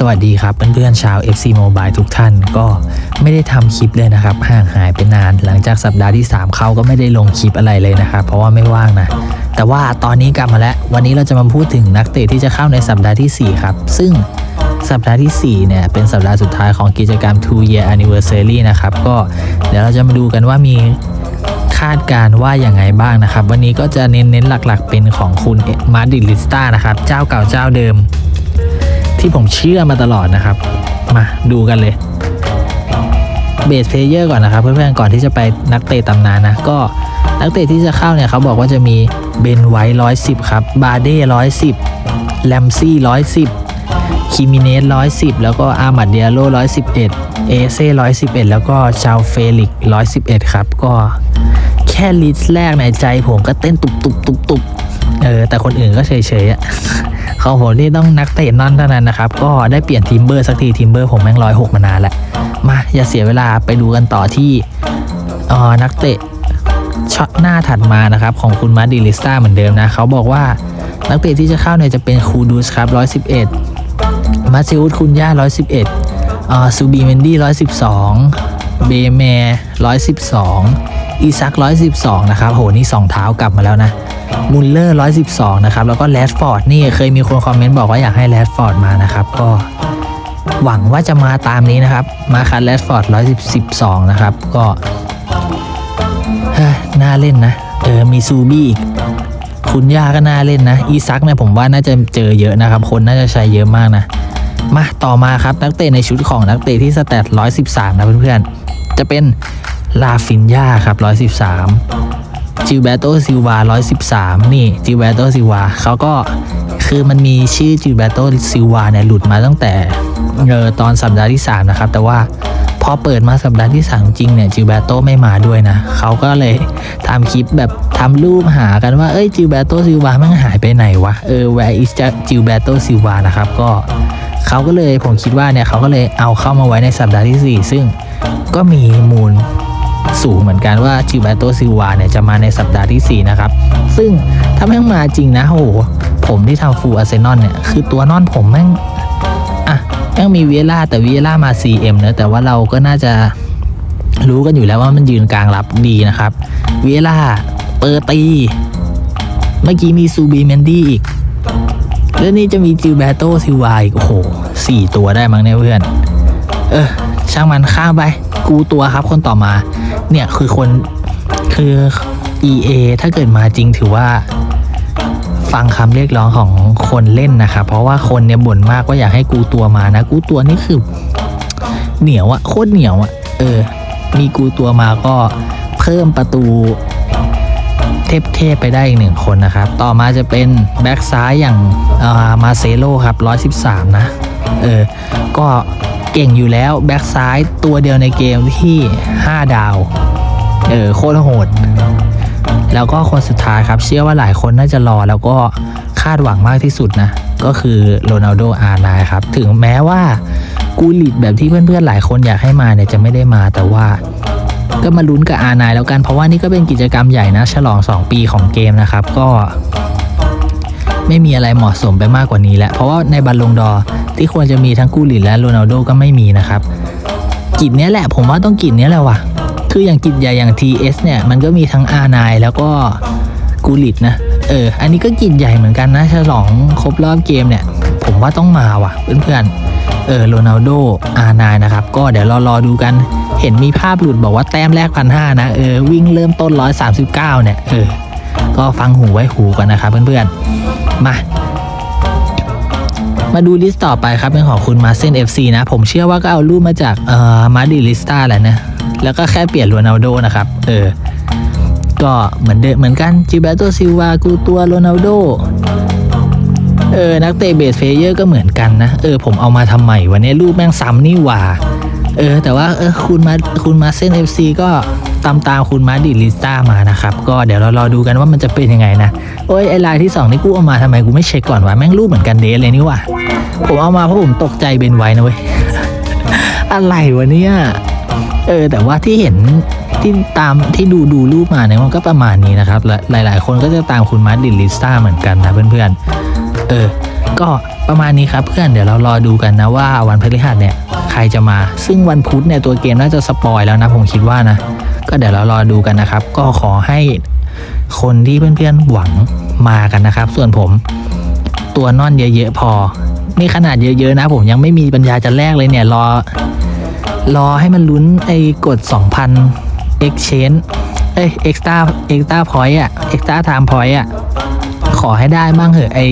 สวัสดีครับเพื่อนๆชาว FC Mobile ทุกท่านก็ไม่ได้ทำคลิปเลยนะครับ ห่างหายไปนาน หลังจากสัปดาห์ที่ 3 เขาก็ไม่ได้ลงคลิปอะไรเลยนะครับ เพราะว่าไม่ว่างนะ แต่ว่าตอนนี้กลับมาแล้ว วันนี้เราจะมาพูดถึงนักเตะที่จะเข้าในสัปดาห์ทีสี่4 ครับ ซึ่งสัปดาห์ทีสี่ 4 เนี่ย เป็นสัปดาห์สุดท้ายของกิจกรรม two year anniversary นะครับ ก็เดี๋ยวเราจะมาดูกันว่ามีคาดการณ์ว่าอย่างไงบ้างนะครับ วันนี้ก็จะเน้นๆหลักๆ เป็นของคุณมาดิลิสตานะครับ เจ้าเก่าเจ้าเดิม ที่ผมเชื่อมาตลอดนะครับ มาดูกันเลยเบสเพลเยอร์ก่อนนะครับ เพื่อนๆก่อนที่จะไปนักเตะตำนานนะ ก็นักเตะที่จะเข้าเนี่ยเขาบอกว่าจะมีเบนไวท์ร้อยสิบครับบาเด้ร้อยสิบแลมซี่ร้อยสิบคิมิเนสร้อยสิบแล้วก็อามัดเดียโลร้อยสิบเอ็ดเอเซ่ร้อยสิบเอ็ดแล้วก็ชาวเฟลิกร้อยสิบเอ็ดครับ ก็แค่ลิสต์แรกในใจผมก็เต้นตุบตุบตุบตุบเออแต่คนอื่นก็เฉยๆอะ เของผมนี่ต้องนักเตะนอนเท่านั้นนะครับ ก็ได้เปลี่ยนทีมเบอร์สักทีทีมเบอร์ผมแม่งร้อยหกมานานแล้วมาอย่าเสียเวลาไปดูกันต่อที่อ่อนักเตะช็อตหน้าถัดมานะครับ ของคุณมาดิลิสตาเหมือนเดิมนะ เขาบอกว่านักเตะที่จะเข้าเนี่ยจะเป็นคูดูสครับ 111 มาซิอุสคุนย่า 111เอ่อซูบีเมนดี้ 112 เบแมร์112 อีซัก 112 นะครับ โห นี่ 2 เท้ากลับมาแล้วนะ มุลเลอร์ 112 นะครับ แล้วก็แรดฟอร์ดนี่เคยมีคนคอมเมนต์บอกว่าอยากให้แรดฟอร์ดมานะครับ ก็หวังว่าจะมาตามนี้นะครับ มาคันแรดฟอร์ด 112 นะครับ ก็ฮ้ยน่าเล่นนะ เออ มีซูบี้อีกคุณย่าก็น่าเล่นนะ อีซักเนี่ยผมว่าน่าจะเจอเยอะนะครับ คนน่าจะใช้เยอะมากนะ มาต่อมาครับนักเตะในชุดของนักเตะที่สแตท113 นะเพื่อนๆ จะเป็นลาฟินยาครับ 113 จิวเบโตซิลวา113 นี่จิวเบโตซิลวาเขาก็คือมันมีชื่อจิวเบโตซิลวาเนี่ยหลุดมาตั้งแต่เออตอนสัปดาห์ที่ 3 นะครับ แต่ว่าพอเปิดมาสัปดาห์ที่ 3 จริงเนี่ยจิวเบโตไม่มาด้วยนะเขาก็เลยทำคลิปแบบทำรูปหากันว่าเอ้ยจิวเบโตซิลวามันหายไปไหนวะเออ where is จิวเบโตซิลวานะครับก็เขาก็เลยผมคิดว่าเนี่ยเขาก็เลยเอาเข้ามาไว้ในสัปดาห์ที่ 4 ซึ่งก็มีมูล สูงเหมือนกันว่าจิวเบโตซิวาเนี่ยจะมาในสัปดาห์ที่ 4 นะครับ ซึ่งถ้าแม่งมาจริงนะโหผมที่ทำฟูอาร์เซนอลเนี่ย คือตัวนอนผมแม่ง อะ แม่งมีเวล่าแต่เวล่ามา CM เนอะแต่ว่าเราก็น่าจะรู้กันอยู่แล้วว่ามันยืนกลางรับดีนะครับ เวล่าเปอร์ตี เมื่อกี้มีซูบีเมนดี้อีก แล้วนี่จะมีจิวเบโตซิวาอีกโอ้โหสี่ตัวได้มั้งเนี่ยเพื่อน เออ ช่างมันข้ามไป กูตัวครับคนต่อมา เนี่ยคือคนคือ EA ถ้าเกิดมาจริงถือว่าฟังคำเรียกร้องของคนเล่นนะครับเพราะว่าคนเนี่ยบ่นมากว่าอยากให้กูตัวมานะ กูตัวนี่คือ เหนียวอะโคตรเหนียวอะเออ มีกูตัวมาก็เพิ่มประตูเทพๆไปได้อีกหนึ่งคนนะครับ ต่อมาจะเป็นแบ็กซ้ายอย่างมาเซโลครับ 113 นะ เออ ก็ เก่งอยู่แล้วแบ็กซ้ายตัวเดียวในเกมที่ 5 ดาว เออโคตรโหด แล้วก็คนสุดท้ายครับ เชื่อว่าหลายคนน่าจะรอแล้วก็คาดหวังมากที่สุดนะ ก็คือโรนัลโดอาร์ไนครับ ถึงแม้ว่ากูลิดแบบที่เพื่อนๆหลายคนอยากให้มาเนี่ยจะไม่ได้มาแต่ว่าก็มาลุ้นกับอาร์ไนแล้วกันเพราะว่านี่ก็เป็นกิจกรรมใหญ่นะ ฉลอง 2 ปีของเกมนะครับ ก็ ไม่มีอะไรเหมาะสมไปมากกว่านี้แล้วเพราะว่าในบัลลงดอร์ที่ควรจะมีทั้งกูลิดและโรนัลโดก็ไม่มีนะครับกิจเนี้ยแหละผมว่าต้องกิจเนี้ยแหละว่ะคืออย่างกิจใหญ่อย่าง TS เนี่ยมันก็มีทั้ง R9 แล้วก็กูลิดนะเอออันนี้ก็กิจใหญ่เหมือนกันนะฉลองครบรอบเกมเนี่ย ผมว่าต้องมาว่ะเพื่อนๆเออโรนัลโด R9 นะครับก็เดี๋ยวรอรอดูกันเห็นมีภาพหลุดบอกว่าแต้มแรกพันห้านะเออวิ่งเริ่มต้น 139 เนี่ยเออก็ฟังหูไว้หูกันนะครับเพื่อนๆ มา มาดูลิสต์ต่อไปครับ เป็นของคุณมาเซน FC นะ ผมเชื่อว่าก็เอารูปมาจากเอ่อมาดิลิสตาแหละนะ แล้วก็แค่เปลี่ยนโรนัลโดนะครับ เออ ก็เหมือนเดิมเหมือนกันจิเบโตซิลวากูตัวโรนัลโดเออ นักเตะเบสเพเยอร์ก็เหมือนกันนะ เออ ผมเอามาทำใหม่วันนี้รูปแม่งซ้ำนี่หว่า เออ แต่ว่าเออคุณมาคุณมาเส้น FC ก็ ตามตามคุณมาดิลิสตามานะครับ ก็เดี๋ยวเรารอดูกันว่ามันจะเป็นยังไงนะ โอ้ยไอลายที่ 2 นี่กูเอามาทำไมกูไม่เช็คก่อนวะแม่งรูปเหมือนกันเดทเลยนี่ว่าผมเอามาเพราะผมตกใจเบนไว้นะเว้ยอะไรวะเนี่ยเออแต่ว่าที่เห็นที่ตามที่ดูดูรูปมาเนี่ยมันก็ประมาณนี้นะครับและหลาย ๆ คนก็จะตามคุณมาดิลิสตาเหมือนกันนะเพื่อนๆเออก็ประมาณนี้ครับเพื่อนเดี๋ยวเรารอดูกันนะว่าวันพฤหัสเนี่ยใครจะมา ซึ่งวันพุธเนี่ยตัวเกมน่าจะสปอยแล้วนะผมคิดว่านะ ก็เดี๋ยวเรารอดูกันนะครับ ก็ขอให้คนที่เพื่อนๆหวังมากันนะครับ ส่วนผมตัวนอนเยอะๆพอ นี่ขนาดเยอะๆนะ ผมยังไม่มีปัญญาจะแลกเลยเนี่ย รอ รอให้มันลุ้นไอ้กด 2,000 exchange เอ้ย extra extra point อะ extra time point อะขอให้ได้บ้างเหอะไอ้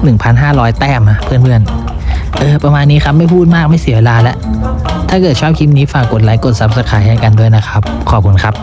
1,500 แต้มนะเพื่อนๆ เออประมาณนี้ครับไม่พูดมากไม่เสียเวลาแล้ว ถ้าเกิดชอบคลิปนี้ฝากกดไลค์กด subscribe ให้กันด้วยนะครับ ขอบคุณครับ